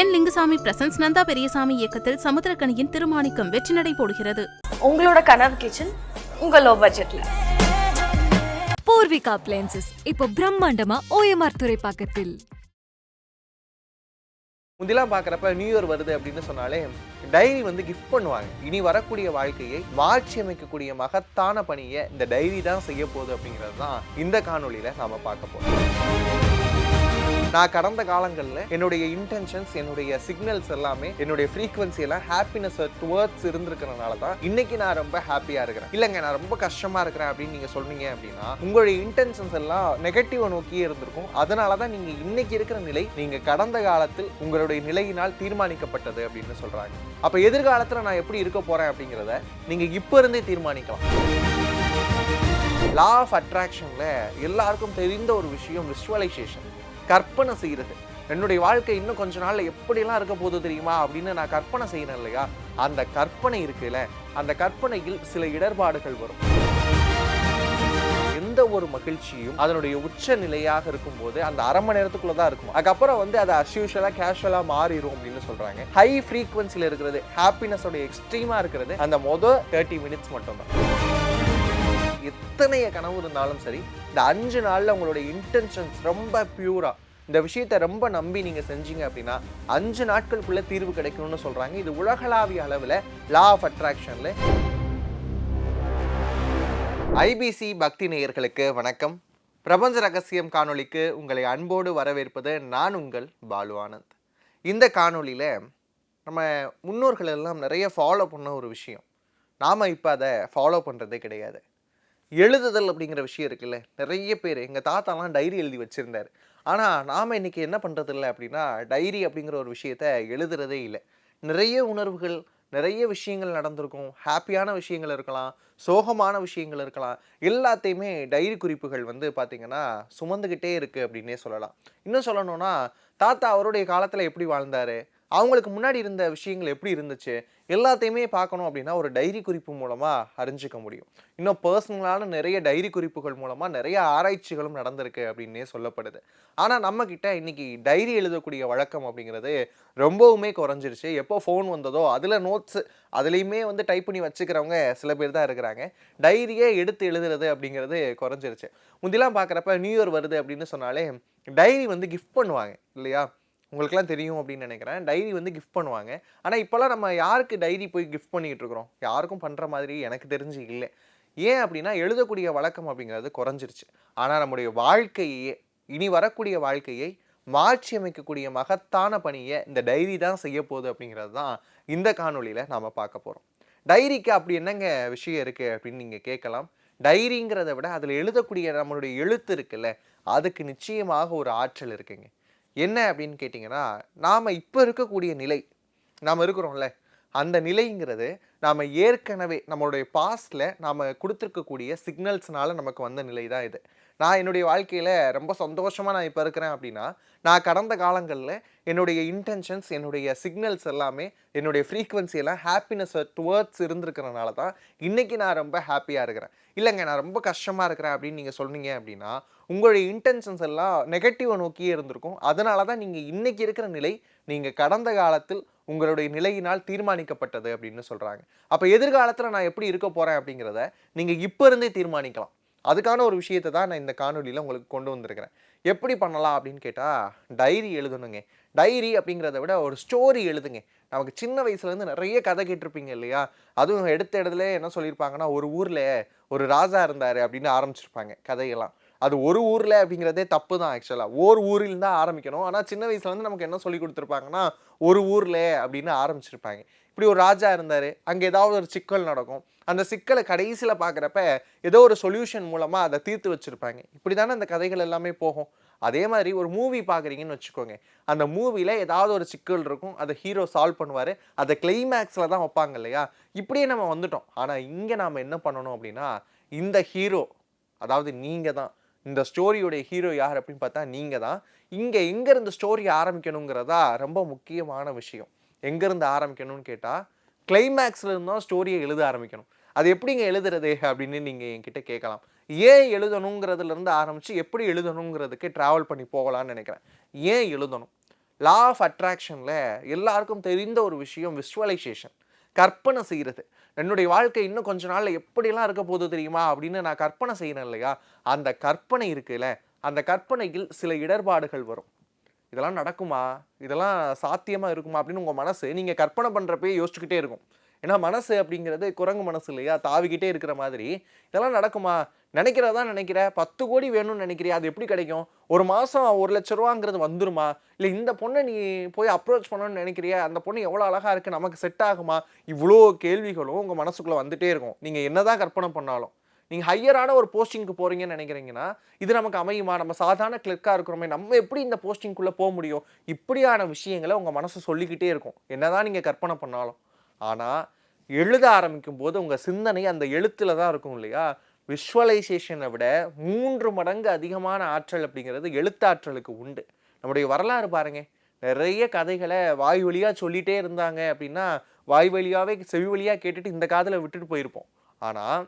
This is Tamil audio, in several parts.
என் லிங்குசாமி பிரசன்ஸ் நந்தா பெரியசாமி இயக்கத்தில் சமுத்திரக்கனியின் திருமாணிக்கம் வெற்றி நடை போடுகிறது. உங்களோட கனவு கிச்சன் உங்க லோ. பட்ஜெட்ல பூர்விகா அப்ளையன்சஸ் இப்போ பிரம்மாண்டமா ஓஎம்ஆர் துறைப்பாக்கத்தில். முந்திலாம் பார்க்குறப்ப நியூ இயர் வருது அப்படின்னு சொன்னாலே டைரி வந்து கிஃப்ட் பண்ணுவாங்க. இனி வரக்கூடிய வாழ்க்கையை மாற்றி அமைக்கக்கூடிய மகத்தான பணியை இந்த டைரி தான் செய்ய போகுது அப்படிங்கிறது தான் இந்த காணொளியில நாம பார்க்க போறோம். நான் கடந்த காலங்களில் என்னுடைய இன்டென்ஷன்ஸ் என்னுடைய சிக்னல்ஸ் எல்லாமே என்னுடைய ஃப்ரீக்வன்சி எல்லாம் ஹாப்பினஸ் டுவர்ட்ஸ் இருந்திருக்கிறனால தான் இன்னைக்கு நான் ரொம்ப ஹாப்பியாக இருக்கிறேன். இல்லைங்க நான் ரொம்ப கஷ்டமாக இருக்கிறேன் அப்படின்னு நீங்கள் சொன்னீங்க அப்படின்னா உங்களுடைய இன்டென்ஷன்ஸ் எல்லாம் நெகட்டிவை நோக்கியே இருந்திருக்கும். அதனால தான் நீங்கள் இன்னைக்கு இருக்கிற நிலை நீங்கள் கடந்த காலத்தில் உங்களுடைய நிலையினால் தீர்மானிக்கப்பட்டது அப்படின்னு சொல்கிறாங்க அப்போ எதிர்காலத்தில் நான் எப்படி இருக்க போகிறேன் அப்படிங்கிறத நீங்கள் இப்போ இருந்தே தீர்மானிக்கலாம். லா ஆஃப் அட்ராக்ஷனில் எல்லாருக்கும் தெரிந்த ஒரு விஷயம் விஷுவலைசேஷன் கற்பனை செய்கிறது. என்னுடைய வாழ்க்கை இன்னும் கொஞ்ச நாளில் எப்படிலாம் இருக்க போகுது தெரியுமா? அப்படின்னு நான் கற்பனை செய்யணும் இல்லையா? அந்த கற்பனை இருக்குல்ல அந்த கற்பனையில் சில இடர்பாடுகள் வரும். எந்த ஒரு மகிழ்ச்சியும் அதனுடைய உச்ச நிலையாக இருக்கும்போது அந்த அரை மணி நேரத்துக்குள்ள தான் இருக்கும்? அதுக்கப்புறம் வந்து அது அஸ்யூஷலாக கேஷுவலாக மாறிடும் அப்படின்னு சொல்கிறாங்க ஹை ஃப்ரீக்வன்சியில் இருக்கிறது ஹாப்பினஸோட எக்ஸ்ட்ரீமாக இருக்கிறது அந்த மொதல் தேர்ட்டி மினிட்ஸ் மட்டும்தான். எத்தனைய கனவு இருந்தாலும் சரி இந்த அஞ்சு நாளில் உங்களுடைய இன்டென்ஷன்ஸ் ரொம்ப பியூரா இந்த விஷயத்தை ரொம்ப நம்பி நீங்க செஞ்சீங்க அப்படின்னா அஞ்சு நாட்களுக்குள்ள தீர்வு கிடைக்கணும்னு சொல்றாங்க. இது உலகளாவிய அளவில் லா. ஆஃப் அட்ராக்ஷன்ல ஐபிசி பக்தி நேயர்களுக்கு வணக்கம். பிரபஞ்ச ரகசியம் காணொளிக்கு உங்களை அன்போடு வரவேற்பது நான் உங்கள் பாலு ஆனந்த். இந்த காணொளியில நம்ம முன்னோர்கள் எல்லாம் நிறைய ஃபாலோ பண்ண ஒரு விஷயம். நாம் இப்போ அதை ஃபாலோ பண்ணுறதே கிடையாது. எழுதுதல் அப்படிங்கிற விஷயம் இருக்குல்ல. நிறைய பேர் எங்கள் தாத்தாலாம் டைரி எழுதி வச்சுருந்தார். ஆனால் நாம் இன்னைக்கு என்ன பண்ணுறது இல்லை அப்படின்னா டைரி அப்படிங்கிற ஒரு விஷயத்த எழுதுறதே இல்லை. நிறைய உணர்வுகள் நிறைய விஷயங்கள் நடந்திருக்கும். ஹாப்பியான விஷயங்கள் இருக்கலாம் சோகமான விஷயங்கள் இருக்கலாம். எல்லாத்தையுமே டைரி குறிப்புகள் வந்து பார்த்திங்கன்னா சுமந்துக்கிட்டே இருக்குது அப்படின்னே சொல்லலாம். இன்னும் சொல்லணும்னா தாத்தா அவருடைய காலத்தில் எப்படி வாழ்ந்தார்? அவங்களுக்கு முன்னாடி இருந்த விஷயங்கள் எப்படி இருந்துச்சு எல்லாத்தையுமே பார்க்கணும் அப்படின்னா ஒரு டைரி குறிப்பு மூலமாக அறிஞ்சிக்க முடியும். இன்னும் பர்சனலான நிறைய டைரி குறிப்புகள் மூலமாக நிறைய ஆராய்ச்சிகளும் நடந்திருக்கு அப்படின்னே சொல்லப்படுது. ஆனால் நம்மக்கிட்ட இன்னைக்கு டைரி எழுதக்கூடிய வழக்கம் அப்படிங்கிறது ரொம்பவுமே குறைஞ்சிருச்சு. எப்போ ஃபோன் வந்ததோ அதில் நோட்ஸ் அதுலேயுமே வந்து டைப் பண்ணி வச்சுக்கிறவங்க சில பேர் தான் இருக்கிறாங்க. டைரியே எடுத்து எழுதுறது அப்படிங்கிறது குறைஞ்சிருச்சு. முந்திலாம் பார்க்குறப்ப நியூ இயர் வருது அப்படின்னு சொன்னாலே டைரி வந்து கிஃப்ட் பண்ணுவாங்க இல்லையா? உங்களுக்குலாம் தெரியும் அப்படின்னு நினைக்கிறேன். டைரி வந்து கிஃப்ட் பண்ணுவாங்க. ஆனால் இப்போல்லாம் நம்ம யாருக்கு டைரி போய் கிஃப்ட் பண்ணிக்கிட்டு இருக்கிறோம்? யாருக்கும் பண்ணுற மாதிரி எனக்கு தெரிஞ்சு இல்லை. ஏன் அப்படின்னா எழுதக்கூடிய வழக்கம் அப்படிங்கிறது குறைஞ்சிருச்சு. ஆனால் நம்முடைய வாழ்க்கையே இனி வரக்கூடிய வாழ்க்கையை மாற்றி அமைக்கக்கூடிய மகத்தான பணியை இந்த டைரி தான் செய்ய போகுது அப்படிங்கிறது தான் இந்த காணொளியில் நாம் பார்க்க போகிறோம் டைரிக்கு அப்படி என்னங்க விஷயம் இருக்குது அப்படின்னு நீங்கள் கேட்கலாம். டைரிங்கிறத விட அதில் எழுதக்கூடிய நம்மளுடைய எழுத்து இருக்குல்ல அதுக்கு நிச்சயமாக ஒரு ஆற்றல் இருக்குங்க. என்ன அப்படின்னு கேட்டிங்கன்னா நாம் இப்போ இருக்கக்கூடிய நிலை நாம் இருக்கிறோம்ல அந்த நிலைங்கிறது நாம் ஏற்கனவே நம்மளுடைய பாஸ்டில் நாம் கொடுத்துருக்கக்கூடிய சிக்னல்ஸ்னால நமக்கு வந்த நிலை தான் இது. நான் என்னுடைய வாழ்க்கையில் ரொம்ப சந்தோஷமாக நான் இப்போ இருக்கிறேன் அப்படின்னா நான் கடந்த காலங்களில் என்னுடைய இன்டென்ஷன்ஸ் என்னுடைய சிக்னல்ஸ் எல்லாமே என்னுடைய ஃப்ரீக்வன்சி எல்லாம் ஹாப்பினஸ் டுவர்ட்ஸ் இருந்திருக்கிறனால தான் இன்றைக்கி நான் ரொம்ப ஹாப்பியாக இருக்கிறேன். இல்லைங்க நான் ரொம்ப கஷ்டமாக இருக்கிறேன் அப்படின்னு நீங்கள் சொன்னீங்க அப்படின்னா உங்களுடைய இன்டென்ஷன்ஸ் எல்லாம் நெகட்டிவை நோக்கியே இருந்திருக்கும். அதனால தான் நீங்கள் இன்றைக்கி இருக்கிற நிலை நீங்கள் கடந்த காலத்தில் உங்களுடைய நிலையினால் தீர்மானிக்கப்பட்டது அப்படின்னு சொல்கிறாங்க அப்போ எதிர்காலத்தில் நான் எப்படி இருக்க போகிறேன் அப்படிங்கிறத நீங்கள் இப்போ இருந்தே தீர்மானிக்கலாம். அதுக்கான ஒரு விஷயத்தை தான் நான் இந்த காணொலியில் உங்களுக்கு கொண்டு வந்திருக்கிறேன். எப்படி பண்ணலாம் அப்படின்னு கேட்டால் டைரி எழுதணுங்க. டைரி அப்படிங்கிறத விட ஒரு ஸ்டோரி எழுதுங்க. நமக்கு சின்ன வயசுலேருந்து நிறைய கதை கேட்டிருப்பீங்க இல்லையா? அதுவும் எடுத்த இடத்துல என்ன சொல்லியிருப்பாங்கன்னா ஒரு ஊரில் ஒரு ராஜா இருந்தார் அப்படின்னு ஆரம்பிச்சிருப்பாங்க கதையெல்லாம். அது ஒரு ஊரில் அப்படிங்கிறதே தப்பு தான் ஆக்சுவலாக ஒரு ஊரில் தான் ஆரம்பிக்கணும். ஆனால் சின்ன வயசுலேருந்து வந்து நமக்கு என்ன சொல்லி கொடுத்துருப்பாங்கன்னா ஒரு ஊரில் அப்படின்னு ஆரம்பிச்சிருப்பாங்க. இப்படி ஒரு ராஜா இருந்தார். அங்கே ஏதாவது ஒரு சிக்கல் நடக்கும். அந்த சிக்கலை கடைசியில் பார்க்குறப்ப ஏதோ ஒரு சொல்யூஷன் மூலமாக அதை தீர்த்து வச்சுருப்பாங்க. இப்படி தானே அந்த கதைகள் எல்லாமே போகும். அதே மாதிரி ஒரு மூவி பார்க்குறீங்கன்னு வச்சுக்கோங்க. அந்த மூவியில் ஏதாவது ஒரு சிக்கல் இருக்கும் அதை ஹீரோ சால்வ் பண்ணுவார். அதை கிளைமேக்ஸில் தான் வைப்பாங்க இல்லையா? இப்படியே நம்ம வந்துட்டோம். ஆனால் இங்கே நாம் என்ன பண்ணணும் அப்படின்னா இந்த ஹீரோ அதாவது நீங்கள் தான் இந்த ஸ்டோரியோடைய ஹீரோ யார் அப்படின்னு பார்த்தா நீங்கள் தான். இங்கே எங்கேருந்து ஸ்டோரி ஆரம்பிக்கணுங்கிறதா ரொம்ப முக்கியமான விஷயம். எங்கேருந்து ஆரம்பிக்கணும்னு கேட்டால் கிளைமேக்ஸில் இருந்தால் ஸ்டோரியை எழுத ஆரம்பிக்கணும். அது எப்படிங்க எழுதுறது அப்படின்னு நீங்கள் என்கிட்ட கேட்கலாம். ஏன் எழுதணுங்கிறதுலேருந்து ஆரம்பித்து எப்படி எழுதணுங்கிறதுக்கு ட்ராவல் பண்ணி போகலான்னு நினைக்கிறேன். ஏன் எழுதணும்? லா ஆஃப் அட்ராக்ஷனில் எல்லாருக்கும் தெரிந்த ஒரு விஷயம் விஷுவலைசேஷன் கற்பனை செய்கிறது என்னுடைய வாழ்க்கை இன்னும் கொஞ்ச நாளில் எப்படியெல்லாம் இருக்க போது தெரியுமா? அப்படின்னு நான் கற்பனை செய்கிறேன் இல்லையா? அந்த கற்பனை இருக்குல்ல அந்த கற்பனையில் சில இடர்பாடுகள் வரும். இதெல்லாம் நடக்குமா? இதெல்லாம் சாத்தியமாக இருக்குமா? அப்படின்னு உங்கள் மனசு நீங்கள் கற்பனை பண்ணுறப்பே யோசிச்சுக்கிட்டே இருக்கும். ஏன்னா மனசு அப்படிங்கிறது குரங்கு மனசு இல்லையா? தாவிக்கிட்டே இருக்கிற மாதிரி. இதெல்லாம் நடக்குமா? நினைக்கிறதா நினைக்கிற? பத்து கோடி வேணும்னு நினைக்கிறியா? அது எப்படி கிடைக்கும்? ஒரு மாதம் ஒரு லட்ச ரூபாங்கிறது வந்துருமா? இல்லை இந்த பொண்ணை நீ போய் அப்ரோச் பண்ணணும்னு நினைக்கிறியா? அந்த பொண்ணு எவ்வளோ அழகாக இருக்குது நமக்கு செட் ஆகுமா? இவ்வளோ கேள்விகளும் உங்கள் மனசுக்குள்ளே வந்துகிட்டே இருக்கும். நீங்கள் என்னதான் கற்பனை பண்ணாலும். நீங்கள் ஹையரான ஒரு போஸ்டிங்க்கு போகிறீங்கன்னு நினைக்கிறீங்கன்னா இது நமக்கு அமையுமா? நம்ம சாதாரண கிளர்க்காக இருக்கிறோமே நம்ம எப்படி இந்த போஸ்டிங்குள்ளே போக முடியும்? இப்படியான விஷயங்களை உங்கள் மனசு சொல்லிக்கிட்டே இருக்கும். என்னதான் நீங்கள் கற்பனை பண்ணாலும். ஆனால் எழுத ஆரம்பிக்கும் போது உங்கள் சிந்தனை அந்த எழுத்தில் தான் இருக்கும் இல்லையா? விஷுவலைசேஷனை விட மூன்று மடங்கு அதிகமான ஆற்றல் அப்படிங்கிறது எழுத்தாற்றலுக்கு உண்டு. நம்முடைய வரலாறு பாருங்க. நிறைய கதைகளை வாய் வழியாக சொல்லிகிட்டே இருந்தாங்க அப்படின்னா வாய் வழியாகவே செவி வழியாக கேட்டுட்டு இந்த காதில் விட்டுட்டு போயிருப்போம். ஆனால்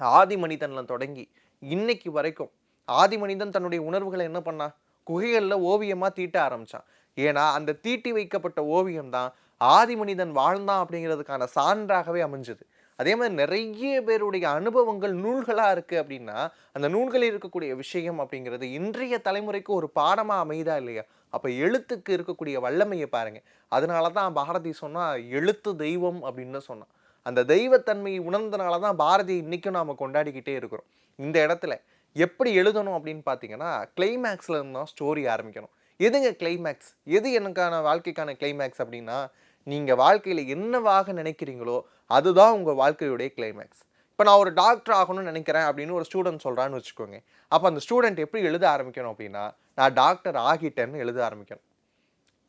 ஆதி மனிதனில் தொடங்கி இன்னைக்கு வரைக்கும் ஆதி மனிதன் தன்னுடைய உணர்வுகளை என்ன பண்ணான் குகைகளில் ஓவியமாக தீட்ட ஆரம்பித்தான் ஏன்னா அந்த தீட்டி வைக்கப்பட்ட ஓவியம் தான் ஆதி மனிதன் வாழ்ந்தான் அப்படிங்கிறதுக்கான சான்றாகவே அமைஞ்சது. அதே மாதிரி நிறைய பேருடைய அனுபவங்கள் நூல்களாக இருக்குது அப்படின்னா அந்த நூல்களில் இருக்கக்கூடிய விஷயம் அப்படிங்கிறது இன்றைய தலைமுறைக்கு ஒரு பாடமாக அமைதா இல்லையா? அப்போ எழுத்துக்கு இருக்கக்கூடிய வல்லமையை பாருங்கள் அதனால தான் பாரதி சொன்னால் எழுத்து தெய்வம் அப்படின்னு சொன்னான். அந்த தெய்வத்தன்மையை உணர்ந்தனால தான் பாரதி இன்றைக்கும் நாம் கொண்டாடிக்கிட்டே இருக்கிறோம். இந்த இடத்துல எப்படி எழுதணும் அப்படின்னு பார்த்தீங்கன்னா கிளைமேக்ஸில் இருந்தால் தான் ஸ்டோரி ஆரம்பிக்கணும். எதுங்க கிளைமேக்ஸ் எது எனக்கான வாழ்க்கைக்கான கிளைமேக்ஸ் அப்படின்னா நீங்கள் வாழ்க்கையில் என்னவாக நினைக்கிறீங்களோ அதுதான் உங்கள் வாழ்க்கையுடைய கிளைமேக்ஸ் இப்போ நான் ஒரு டாக்டர் ஆகணும்னு நினைக்கிறேன் அப்படின்னு ஒரு ஸ்டூடெண்ட் சொல்கிறான்னு வச்சுக்கோங்க. அப்போ அந்த ஸ்டூடெண்ட் எப்படி எழுத ஆரம்பிக்கணும் அப்படின்னா நான் டாக்டர் ஆகிட்டேன்னு எழுத ஆரம்பிக்கணும்.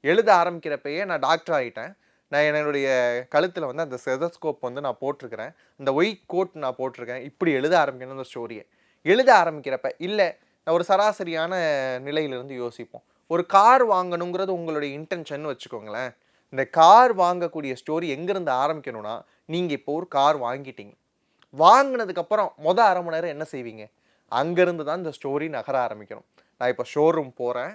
எழுத ஆரம்பிக்கிறப்பயே நான் டாக்டர் ஆகிட்டேன் நான் என்னுடைய கழுத்தில் வந்து அந்த செதஸ்கோப் வந்து நான் போட்டிருக்கிறேன். இந்த ஒயிட் கோட் நான் போட்டிருக்கேன். இப்படி எழுத ஆரம்பிக்கணும் அந்த ஸ்டோரியை எழுத ஆரம்பிக்கிறப்ப இல்லை நான் ஒரு சராசரியான நிலையிலிருந்து யோசிப்போம். ஒரு கார் வாங்கணுங்கிறது உங்களுடைய இன்டென்ஷன் வச்சுக்கோங்களேன். இந்த கார் வாங்கக்கூடிய ஸ்டோரி எங்கேருந்து ஆரம்பிக்கணும்னா நீங்கள் இப்போ ஒரு கார் வாங்கிட்டீங்க. வாங்கினதுக்கப்புறம் மொதல் அரை மணி நேரம் என்ன செய்வீங்க? அங்கேருந்து தான் இந்த ஸ்டோரி நகர ஆரம்பிக்கணும். நான் இப்போ ஷோரூம் போகிறேன்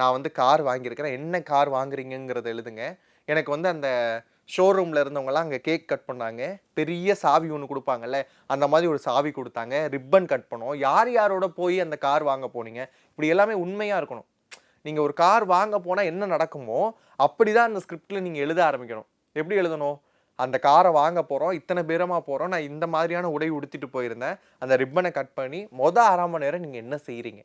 நான் வந்து கார் வாங்கியிருக்கிறேன். என்ன கார் வாங்குறீங்கிறத எழுதுங்க. எனக்கு வந்து அந்த ஷோரூமில் இருந்தவங்கலாம் அங்கே கேக் கட் பண்ணாங்க. பெரிய சாவி ஒன்று கொடுப்பாங்கல்ல அந்த மாதிரி ஒரு சாவி கொடுத்தாங்க. ரிப்பன் கட் பண்ணோம். யார் யாரோட போய் அந்த கார் வாங்க போனீங்க? இப்படி எல்லாமே உண்மையாக இருக்கணும். நீங்கள் ஒரு கார் வாங்க போனால் என்ன நடக்குமோ அப்படி தான் அந்த ஸ்கிரிப்டில் நீங்கள் எழுத ஆரம்பிக்கணும். எப்படி எழுதணும்? அந்த காரை வாங்க போகிறோம் இத்தனை பேரமாக போகிறோம் நான் இந்த மாதிரியான உடை உடுத்திட்டு போயிருந்தேன். அந்த ரிப்பனை கட் பண்ணி மொதல் அரை மணி நேரம் நீங்கள் என்ன செய்கிறீங்க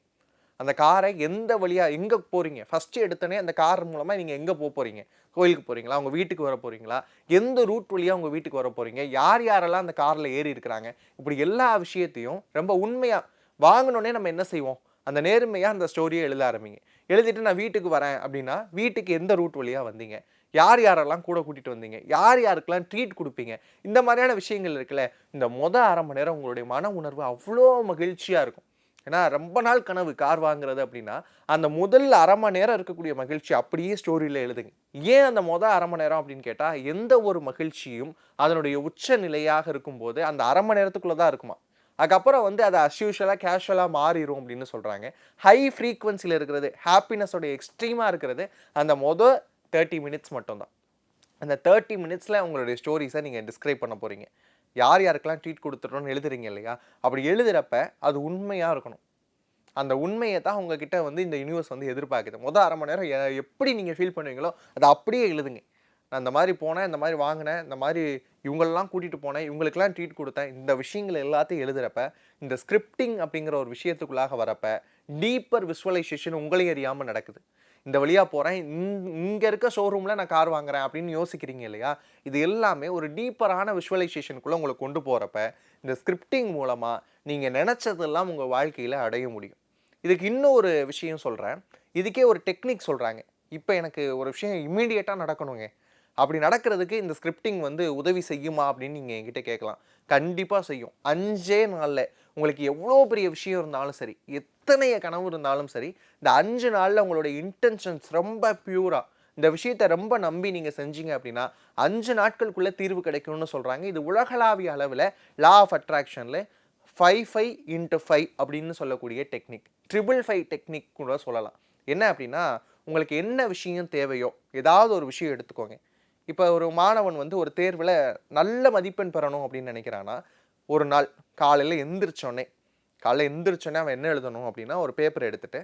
அந்த காரை எந்த வழியாக எங்கே போகிறீங்க ஃபஸ்ட்டு எடுத்தோடனே அந்த கார் மூலமாக நீங்கள் எங்கே போக போகிறீங்க கோயிலுக்கு போகிறீங்களா உங்கள் வீட்டுக்கு வர போகிறீங்களா எந்த ரூட் வழியாக உங்கள் வீட்டுக்கு வர போகிறீங்க யார் யாரெல்லாம் அந்த காரில் ஏறி இருக்கிறாங்க? இப்படி எல்லா விஷயத்தையும் ரொம்ப உண்மையாக வாங்கினோடனே நம்ம என்ன செய்வோம்? அந்த நேர்மையாக அந்த ஸ்டோரியை எழுத ஆரம்பிங்க. எழுதிட்டு நான் வீட்டுக்கு வரேன் அப்படின்னா வீட்டுக்கு எந்த ரூட் வழியாக வந்தீங்க? யார் யாரெல்லாம் கூட கூட்டிகிட்டு வந்தீங்க? யார் யாருக்கெல்லாம் ட்ரீட் கொடுப்பீங்க? இந்த மாதிரியான விஷயங்கள் இருக்குல்ல இந்த மொதல் அரை மணி நேரம் உங்களுடைய மன உணர்வு அவ்வளோ மகிழ்ச்சியாக இருக்கும். ஏன்னா ரொம்ப நாள் கனவு கார் வாங்குறது அப்படின்னா அந்த முதல் அரை மணி நேரம் இருக்கக்கூடிய மகிழ்ச்சி அப்படியே ஸ்டோரியில் எழுதுங்க. ஏன் அந்த மொதல் அரை மணி நேரம் அப்படின்னு கேட்டால் எந்த ஒரு மகிழ்ச்சியும் அதனுடைய உச்ச நிலையாக இருக்கும்போது அந்த அரை மணி நேரத்துக்குள்ளே தான் இருக்குமா? அதுக்கப்புறம் வந்து அது அஸ்யூஷுவலாக கேஷுவலாக மாறிடும் அப்படின்னு சொல்கிறாங்க ஹை ஃப்ரீக்வன்சியில் இருக்கிறது ஹாப்பினஸோட எக்ஸ்ட்ரீமாக இருக்கிறது அந்த மொதல் தேர்ட்டி மினிட்ஸ் மட்டும்தான். அந்த தேர்ட்டி மினிட்ஸில் உங்களுடைய ஸ்டோரிஸை நீங்கள் டிஸ்கிரைப் பண்ண போகிறீங்க யார் யாருக்கெல்லாம் ட்ரீட் கொடுத்துட்டோன்னு எழுதுறீங்க இல்லையா? அப்படி எழுதுகிறப்ப அது உண்மையாக இருக்கணும். அந்த உண்மையை தான் உங்ககிட்ட வந்து இந்த யூனிவர்ஸ் வந்து எதிர்பார்க்குது. மொதல் அரை மணி நேரம் எப்படி நீங்கள் ஃபீல் பண்ணுவீங்களோ அதை அப்படியே எழுதுங்க. நான் இந்த மாதிரி போனேன் இந்த மாதிரி வாங்கினேன் இந்த மாதிரி இவங்களெலாம் கூட்டிகிட்டு போனேன் இவங்களுக்கெல்லாம் ட்ரீட் கொடுத்தேன். இந்த விஷயங்கள் எல்லாத்தையும் எழுதுறப்ப இந்த ஸ்கிரிப்டிங் அப்படிங்கிற ஒரு விஷயத்துக்குள்ளாக வரப்ப டீப்பர் விஷுவலைசேஷன் உங்களையும் அறியாமல் நடக்குது. இந்த வழியாக போகிறேன் இங்கே இருக்க ஷோரூமில் நான் கார் வாங்குறேன் அப்படின்னு யோசிக்கிறீங்க இல்லையா? இது எல்லாமே ஒரு டீப்பரான விஷுவலைசேஷனுக்குள்ளே உங்களை கொண்டு போகிறப்ப இந்த ஸ்கிரிப்டிங் மூலமாக நீங்கள் நினச்சதெல்லாம் உங்கள் வாழ்க்கையில் அடைய முடியும். இதுக்கு இன்னொரு விஷயம் சொல்கிறேன் இதுக்கே ஒரு டெக்னிக் சொல்கிறாங்க இப்போ எனக்கு ஒரு விஷயம் இம்மீடியட்டாக நடக்கணுங்க. அப்படி நடக்கிறதுக்கு இந்த ஸ்கிரிப்டிங் வந்து உதவி செய்யுமா அப்படின்னு நீங்கள் என்கிட்ட கேட்கலாம். கண்டிப்பாக செய்யும். அஞ்சே நாளில் உங்களுக்கு எவ்வளோ பெரிய விஷயம் இருந்தாலும் சரி எத்தனைய கனவு இருந்தாலும் சரி இந்த அஞ்சு நாளில் உங்களுடைய இன்டென்ஷன்ஸ் ரொம்ப பியூராக இந்த விஷயத்தை ரொம்ப நம்பி நீங்கள் செஞ்சீங்க அப்படின்னா அஞ்சு நாட்களுக்குள்ளே தீர்வு கிடைக்கும்னு சொல்கிறாங்க இது உலகளாவிய அளவில் லா ஆஃப் அட்ராக்ஷனில் ஃபைவ் ஃபைவ் இன்ட்டு ஃபைவ் அப்படின்னு சொல்லக்கூடிய டெக்னிக் ட்ரிபிள் ஃபைவ் டெக்னிக் கூட சொல்லலாம். என்ன அப்படின்னா உங்களுக்கு என்ன விஷயம் தேவையோ ஏதாவது ஒரு விஷயம் எடுத்துக்கோங்க. இப்போ ஒரு மாணவன் வந்து ஒரு தேர்வில் நல்ல மதிப்பெண் பெறணும் அப்படின்னு நினைக்கிறான்னா ஒரு நாள் காலையில் எந்திரிச்சோன்னே காலையில் எந்திரிச்சோன்னே அவன் என்ன எழுதணும் அப்படின்னா ஒரு பேப்பர் எடுத்துகிட்டு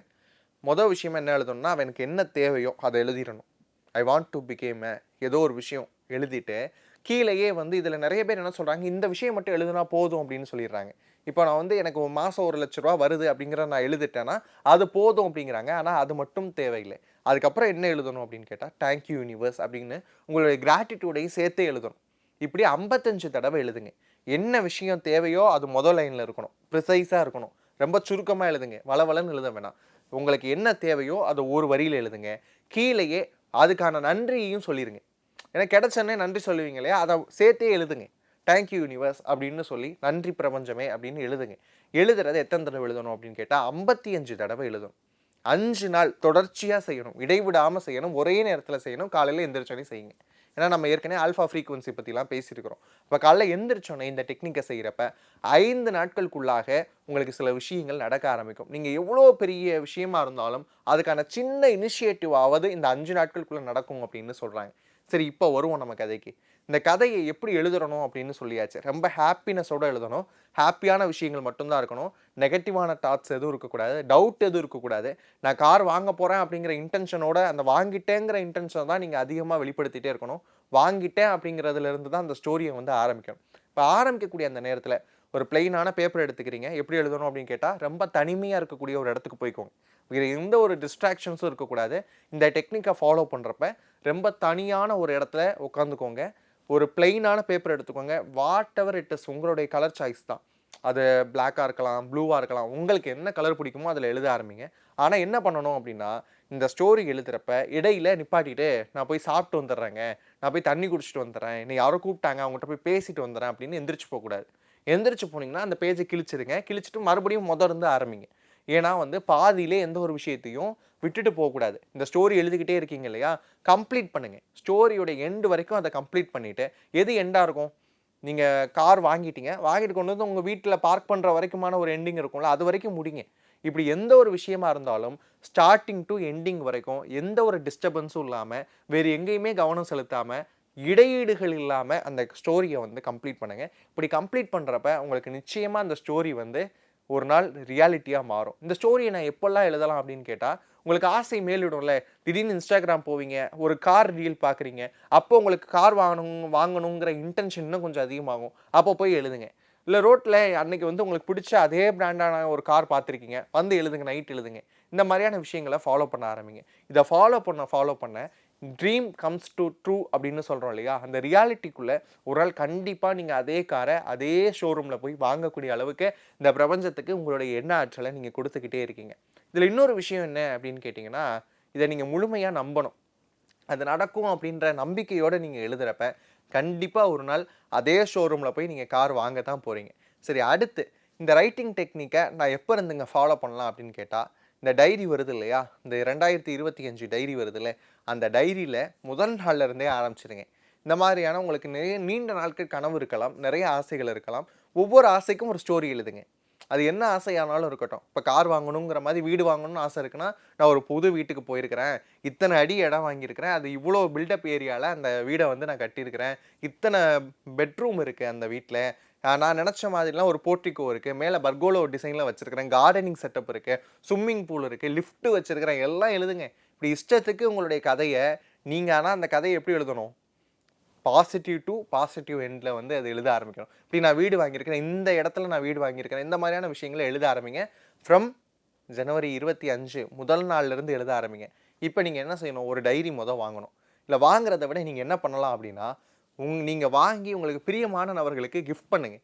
மொதல் விஷயமா என்ன எழுதணும்னா அவனுக்கு என்ன தேவையோ அதை எழுதிடணும். ஐ வாண்ட் டு பிகேம் ஏதோ ஒரு விஷயம் எழுதிட்டு கீழேயே வந்து இதில் நிறைய பேர் என்ன சொல்கிறாங்க இந்த விஷயம் மட்டும் எழுதுனா போதும் அப்படின்னு சொல்லிடுறாங்க. இப்போ நான் வந்து எனக்கு ஒரு மாதம் ஒரு லட்ச ரூபா வருது அப்படிங்கிற நான் எழுதிட்டேன்னா அது போதும் அப்படிங்கிறாங்க. ஆனால் அது மட்டும் தேவையில்லை. அதுக்கப்புறம் என்ன எழுதணும் அப்படின்னு கேட்டால் தேங்க்யூ யூனிவர்ஸ் அப்படின்னு உங்களுடைய கிராட்டிடியூடையும் சேர்த்தே எழுதணும். இப்படி ஐம்பத்தஞ்சு தடவை எழுதுங்க. என்ன விஷயம் தேவையோ அது முதல் லைனில் இருக்கணும். ப்ரிசைஸாக இருக்கணும். ரொம்ப சுருக்கமாக எழுதுங்க. வளவலன்னு எழுத வேணாம். உங்களுக்கு என்ன தேவையோ அதை ஒரு வரியில் எழுதுங்க. கீழேயே அதுக்கான நன்றியையும் சொல்லிடுங்க ஏன்னா கிடைச்சோன்னே நன்றி சொல்லுவீங்க இல்லையா? அதை சேர்த்தே எழுதுங்க. தேங்க்யூ யூனிவர்ஸ் அப்படின்னு சொல்லி நன்றி பிரபஞ்சமே அப்படின்னு எழுதுங்க. எழுதுறது எத்தனை தடவை எழுதணும் அப்படின்னு கேட்டால் ஐம்பத்தி அஞ்சு தடவை எழுதணும். அஞ்சு நாள் தொடர்ச்சியாக செய்யணும். இடைவிடாமல் செய்யணும். ஒரே நேரத்தில் செய்யணும். காலையில் எந்திரிச்சோடனே செய்யுங்க. ஏன்னா நம்ம ஏற்கனவே ஆல்ஃபா ஃப்ரீக்குவன்சி பற்றிலாம் பேசியிருக்கிறோம். இப்போ காலைல எந்திரிச்சோன்னே இந்த டெக்னிக்கை செய்கிறப்ப ஐந்து நாட்களுக்குள்ளாக உங்களுக்கு சில விஷயங்கள் நடக்க ஆரம்பிக்கும். நீங்கள் எவ்வளோ பெரிய விஷயமா இருந்தாலும் அதுக்கான சின்ன இனிஷியேட்டிவாவது இந்த அஞ்சு நாட்களுக்குள்ளே நடக்கும் அப்படின்னு சொல்கிறாங்க சரி இப்போ வருவோம் நம்ம கதைக்கு. இந்த கதையை எப்படி எழுதுறணும் அப்படின்னு சொல்லியாச்சு. ரொம்ப ஹாப்பினஸோட எழுதணும். ஹாப்பியான விஷயங்கள் மட்டும்தான் இருக்கணும். நெகட்டிவான தாட்ஸ் எதுவும் இருக்கக்கூடாது. டவுட் எதுவும் இருக்கக்கூடாது. நான் கார் வாங்க போகிறேன் அப்படிங்கிற இன்டென்ஷனோட அந்த வாங்கிட்டேங்கிற இன்டென்ஷனை தான் நீங்கள் அதிகமாக வெளிப்படுத்திட்டே இருக்கணும். வாங்கிட்டேன் அப்படிங்கிறதுலேருந்து தான் அந்த ஸ்டோரியை வந்து ஆரம்பிக்கணும் இப்போ ஆரம்பிக்கக்கூடிய அந்த நேரத்தில் ஒரு பிளெயினான பேப்பர் எடுத்துக்கிறீங்க. எப்படி எழுதணும் அப்படின்னு கேட்டால் ரொம்ப தனிமையாக இருக்கக்கூடிய ஒரு இடத்துக்கு போய்க்கோங்க. வேறு எந்த ஒரு டிஸ்ட்ராக்ஷன்ஸும் இருக்கக்கூடாது. இந்த டெக்னிக்கை ஃபாலோ பண்ணுறப்ப ரொம்ப தனியான ஒரு இடத்துல உட்காந்துக்கோங்க ஒரு பிளெயினான பேப்பர் எடுத்துக்கோங்க. வாட் எவர் இட் இஸ் உங்களுடைய கலர் சாய்ஸ் தான். அது பிளாக்காக இருக்கலாம் ப்ளூவாக இருக்கலாம் உங்களுக்கு என்ன கலர் பிடிக்குமோ அதில் எழுத ஆரம்பிங்க. ஆனால் என்ன பண்ணணும் அப்படின்னா இந்த ஸ்டோரி எழுதுறப்ப இடையில நிப்பாட்டிட்டு நான் போய் சாப்பிட்டு வந்துடுறேங்க. நான் போய் தண்ணி குடிச்சிட்டு வந்துடுறேன். என்னை யாரோ கூப்பிட்டாங்க. அவங்ககிட்ட போய் பேசிட்டு வந்துடுறேன் அப்படின்னு எந்திரிச்சு போகக்கூடாது. எந்திரிச்சு போனீங்கன்னா அந்த பேஜை கிழிச்சிருங்க. கிழிச்சிட்டு மறுபடியும் முதல் இருந்து ஆரம்பிங்க. ஏன்னா வந்து பாதியிலே எந்த ஒரு விஷயத்தையும் விட்டுட்டு போகக்கூடாது. இந்த ஸ்டோரி எழுதிக்கிட்டே இருக்கீங்க இல்லையா? கம்ப்ளீட் பண்ணுங்கள் ஸ்டோரியோட எண்டு வரைக்கும் அதை கம்ப்ளீட் பண்ணிவிட்டு எது எண்டாக இருக்கும்? நீங்கள் கார் வாங்கிட்டீங்க. வாங்கிட்டு கொண்டு வந்து உங்கள் வீட்டில் பார்க் பண்ணுற வரைக்குமான ஒரு எண்டிங் இருக்கும்ல அது வரைக்கும் முடிங்க. இப்படி எந்த ஒரு விஷயமா இருந்தாலும் ஸ்டார்டிங் டு எண்டிங் வரைக்கும் எந்த ஒரு டிஸ்டர்பன்ஸும் இல்லாமல் வேறு எங்கேயுமே கவனம் செலுத்தாமல் இடையீடுகள் இல்லாமல் அந்த ஸ்டோரியை வந்து கம்ப்ளீட் பண்ணுங்கள் இப்படி கம்ப்ளீட் பண்ணுறப்ப உங்களுக்கு நிச்சயமாக அந்த ஸ்டோரி வந்து ஒரு நாள் ரியாலிட்டியாக மாறும். இந்த ஸ்டோரியை நான் எப்போல்லாம் எழுதலாம் அப்படின்னு கேட்டால் உங்களுக்கு ஆசை மேலிடும்ல திடீர்னு இன்ஸ்டாகிராம் போவீங்க ஒரு கார் ரீல் பார்க்குறீங்க அப்போ உங்களுக்கு கார் வாங்கணும் வாங்கணுங்கிற இன்டென்ஷன் இன்னும் கொஞ்சம் அதிகமாகும். அப்போ போய் எழுதுங்க. இல்லை ரோட்டில் அன்னைக்கு வந்து உங்களுக்கு பிடிச்ச அதே பிராண்டான ஒரு கார் பார்த்துருக்கீங்க வந்து எழுதுங்க நைட் எழுதுங்க. இந்த மாதிரியான விஷயங்களை ஃபாலோ பண்ண ஆரம்பிங்க. இதை ஃபாலோ பண்ண ஃபாலோ பண்ண ட்ரீம் கம்ஸ் டு ட்ரூ அப்படின்னு சொல்கிறோம் இல்லையா? அந்த ரியாலிட்டிக்குள்ளே ஒரு நாள் கண்டிப்பாக நீங்கள் அதே காரை அதே ஷோரூமில் போய் வாங்கக்கூடிய அளவுக்கு இந்த பிரபஞ்சத்துக்கு உங்களுடைய எண்ண ஆற்றலை நீங்கள் கொடுத்துக்கிட்டே இருக்கீங்க. இதில் இன்னொரு விஷயம் என்ன அப்படின்னு கேட்டிங்கன்னா இதை நீங்கள் முழுமையாக நம்பணும். அது நடக்கும் அப்படின்ற நம்பிக்கையோடு நீங்கள் எழுதுகிறப்ப கண்டிப்பாக ஒரு நாள் அதே ஷோரூமில் போய் நீங்கள் கார் வாங்க தான் போகிறீங்க சரி அடுத்து இந்த ரைட்டிங் டெக்னிக்கை நான் எப்போ இருந்துங்க ஃபாலோ பண்ணலாம் அப்படின்னு கேட்டால் இந்த டைரி வருது இல்லையா? இந்த ரெண்டாயிரத்தி இருபத்தி அஞ்சு டைரி வருதுல்ல? அந்த டைரியில் முதல் நாள்ல இருந்தே ஆரம்பிச்சிடுங்க இந்த மாதிரியான உங்களுக்கு நிறைய நீண்ட நாட்கள் கனவு இருக்கலாம் நிறைய ஆசைகள் இருக்கலாம். ஒவ்வொரு ஆசைக்கும் ஒரு ஸ்டோரி எழுதுங்க. அது என்ன ஆசையானாலும் இருக்கட்டும். இப்போ கார் வாங்கணுங்கிற மாதிரி வீடு வாங்கணும்னு ஆசை இருக்குன்னா நான் ஒரு புது வீட்டுக்கு போயிருக்கிறேன். இத்தனை அடி இடம் வாங்கியிருக்கிறேன். அது இவ்வளோ பில்டப் ஏரியாவில் அந்த வீடை வந்து நான் கட்டியிருக்கிறேன். இத்தனை பெட்ரூம் இருக்குது அந்த வீட்டில் நான் நினச்ச மாதிரிலாம் ஒரு போர்ட்டிகோ இருக்குது மேலே பர்கோலோ டிசைனில் வச்சுருக்கிறேன். கார்டனிங் செட்டப் இருக்குது ஸ்விம்மிங் பூல் இருக்குது லிஃப்ட்டு வச்சுருக்கிறேன். எல்லாம் எழுதுங்க. இப்படி இஷ்டத்துக்கு உங்களுடைய கதையை நீங்கள் ஆனால் அந்த கதையை எப்படி எழுதணும்? பாசிட்டிவ் டு பாசிட்டிவ் எண்டில் வந்து அது எழுத ஆரம்பிக்கணும். இப்படி நான் வீடு வாங்கியிருக்கிறேன். இந்த இடத்துல நான் வீடு வாங்கியிருக்கிறேன். இந்த மாதிரியான விஷயங்களை எழுத ஆரம்பிங்க. ஃப்ரம் ஜனவரி இருபத்தி அஞ்சு முதல் நாள்லேருந்து எழுத ஆரம்பிங்க. இப்போ நீங்கள் என்ன செய்யணும்? ஒரு டைரி மொதல் வாங்கணும். இல்லை வாங்குறத விட நீங்கள் என்ன பண்ணலாம் அப்படின்னா உங் நீங்கள் வாங்கி உங்களுக்கு பிரியமான நபர்களுக்கு கிஃப்ட் பண்ணுங்க.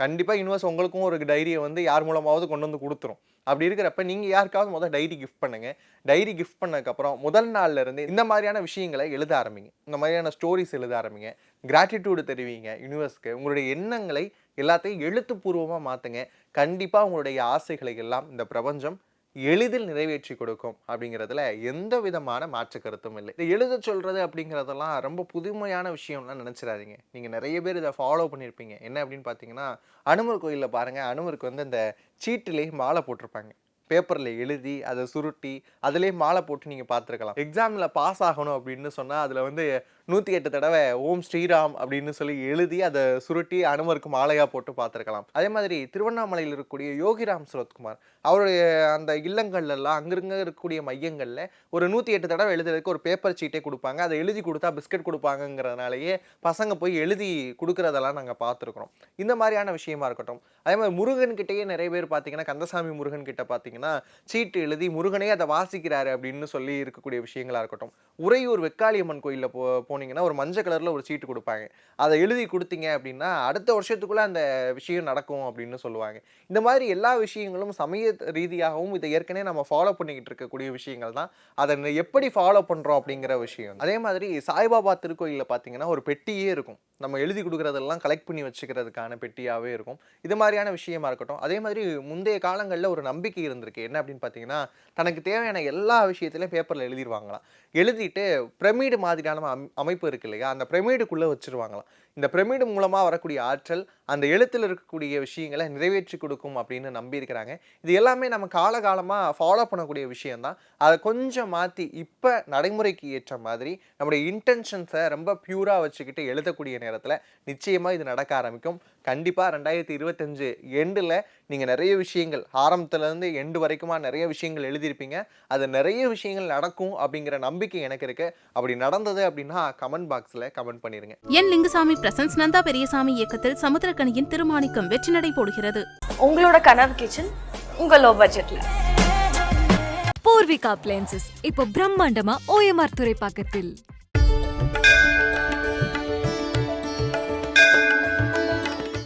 கண்டிப்பாக யூனிவர்ஸ் உங்களுக்கும் ஒரு டைரியை வந்து யார் மூலமாவது கொண்டு வந்து கொடுத்துரும். அப்படி இருக்கிறப்ப நீங்கள் யாருக்காவது முதல் டைரி கிஃப்ட் பண்ணுங்க. டைரி கிஃப்ட் பண்ணதுக்கப்புறம் முதல் நாள்லேருந்து இந்த மாதிரியான விஷயங்களை எழுத ஆரம்பிங்க. இந்த மாதிரியான ஸ்டோரிஸ் எழுத ஆரம்பிங்க. கிராட்டிடியூடு தெரிவிங்க யூனிவர்ஸ்க்கு உங்களுடைய எண்ணங்களை எல்லாத்தையும் எழுத்துப்பூர்வமாக மாற்றுங்க கண்டிப்பாக உங்களுடைய ஆசைகளை எல்லாம் இந்த பிரபஞ்சம் எளிதில் நிறைவேற்றி கொடுக்கும் அப்படிங்கிறதுல எந்த விதமான மாற்று கருத்தும் இல்லை. இதை எழுத சொல்கிறது அப்படிங்கிறதெல்லாம் ரொம்ப புதுமையான விஷயம்லாம் நினச்சிடாதீங்க. நீங்கள் நிறைய பேர் இதை ஃபாலோ பண்ணியிருப்பீங்க. என்ன அப்படின்னு பார்த்தீங்கன்னா அனுமர் கோயிலில் பாருங்கள் அனுமருக்கு வந்து இந்த சீட்டுலேயும் மாலை போட்டிருப்பாங்க. பேப்பரில் எழுதி அதை சுருட்டி அதிலே மாலை போட்டு நீங்கள் பார்த்துருக்கலாம். எக்ஸாமில் பாஸ் ஆகணும் அப்படின்னு சொன்னால் அதில் வந்து நூற்றி எட்டு தடவை ஓம் ஸ்ரீராம் அப்படின்னு சொல்லி எழுதி அதை சுருட்டி அனுமருக்கு மாலையாக போட்டு பார்த்துருக்கலாம். அதே மாதிரி திருவண்ணாமலையில் இருக்கக்கூடிய யோகிராம் சுரத்குமார் அவருடைய அந்த இல்லங்கள்லாம் அங்கிருங்க இருக்கக்கூடிய மையங்களில் ஒரு நூற்றி எட்டு தடவை எழுதுறதுக்கு ஒரு பேப்பர் சீட்டே கொடுப்பாங்க. அதை எழுதி கொடுத்தா பிஸ்கட் கொடுப்பாங்கங்கிறதுனாலேயே பசங்க போய் எழுதி கொடுக்குறதெல்லாம் நாங்கள் பார்த்துருக்குறோம். இந்த மாதிரியான விஷயமா இருக்கட்டும். அதே மாதிரி முருகன் கிட்டேயே நிறைய பேர் பார்த்தீங்கன்னா கந்தசாமி முருகன் கிட்ட பார்த்தீங்கன்னா சீட்டு எழுதி முருகனே அதை வாசிக்கிறாரு அப்படின்னு சொல்லி இருக்கக்கூடிய விஷயங்களாக இருக்கட்டும். உறையூர் வெக்காளியம்மன் கோயிலில் போ போனீங்கன்னா ஒரு மஞ்சள் கலரில் ஒரு சீட்டு கொடுப்பாங்க. அதை எழுதி கொடுத்தீங்க அப்படின்னா அடுத்த வருஷத்துக்குள்ளே அந்த விஷயம் நடக்கும் அப்படின்னு சொல்லுவாங்க. இந்த மாதிரி எல்லா விஷயங்களும் சமய ரீதியாகவும் இதை ஏற்கனவே நம்ம ஃபாலோ பண்ணிக்கிட்டு இருக்கக்கூடிய விஷயங்கள் தான். அதை எப்படி ஃபாலோ பண்ணுறோம் அப்படிங்கிற விஷயம். அதே மாதிரி சாய்பாபா திருக்கோயிலில் பார்த்தீங்கன்னா ஒரு பெட்டியே இருக்கும். நம்ம எழுதி கொடுக்குறதெல்லாம் கலெக்ட் பண்ணி வச்சுக்கிறதுக்கான பெட்டியாகவே இருக்கும். இது மாதிரியான விஷயமா இருக்கட்டும். அதே மாதிரி முந்தைய காலங்களில் ஒரு நம்பிக்கை இருந்திருக்கு. என்ன அப்படின்னு பார்த்தீங்கன்னா தனக்கு தேவையான எல்லா விஷயத்திலையும் பேப்பரில் எழுதிருவாங்களாம். எழுதிட்டு பிரமிடு மாதிரியான அம்- அமைப்பு இருக்கு இல்லையா? அந்த பிரமிடுக்குள்ளே வச்சிருவாங்களாம். இந்த பிரமிடு மூலமாக வரக்கூடிய ஆற்றல் அந்த எழுத்தில் இருக்கக்கூடிய விஷயங்களை நிறைவேற்றி கொடுக்கும் அப்படின்னு நம்பியிருக்கிறாங்க இது எல்லாமே நம்ம காலகாலமாக ஃபாலோ பண்ணக்கூடிய விஷயம்தான். அதை கொஞ்சம் மாற்றி இப்போ நடைமுறைக்கு ஏற்ற மாதிரி நம்முடைய இன்டென்ஷன்ஸை ரொம்ப பியூராக வச்சுக்கிட்டு எழுதக்கூடிய நேரத்தில் நிச்சயமாக இது நடக்க ஆரம்பிக்கும். கண்டிப்பாக ரெண்டாயிரத்தி இருபத்தஞ்சு எண்டில் நீங்கள் நிறைய விஷயங்கள் ஆரம்பத்துலேருந்து எண்டு வரைக்குமா நிறைய விஷயங்கள் எழுதியிருப்பீங்க. அது நிறைய விஷயங்கள் நடக்கும் அப்படிங்கிற நம்பிக்கை எனக்கு இருக்குது அப்படி நடந்தது அப்படின்னா கமெண்ட் பாக்ஸில் கமெண்ட் பண்ணிடுங்க என் லிங்குசாமி பிரசன்ஸ் நந்தா பெரியசாமி இயக்கத்தில் சமுத்திரக்கனியின் திருமாணிக்கம் வெற்றி நடை போடுகிறது. உங்களோட கனவு கிச்சன் உங்க லோ. பட்ஜெட்ல பூர்விகா அப்ளையன்சஸ் இப்போ பிரம்மாண்டமா ஓஎம்ஆர் துறைப்பாக்கத்தில்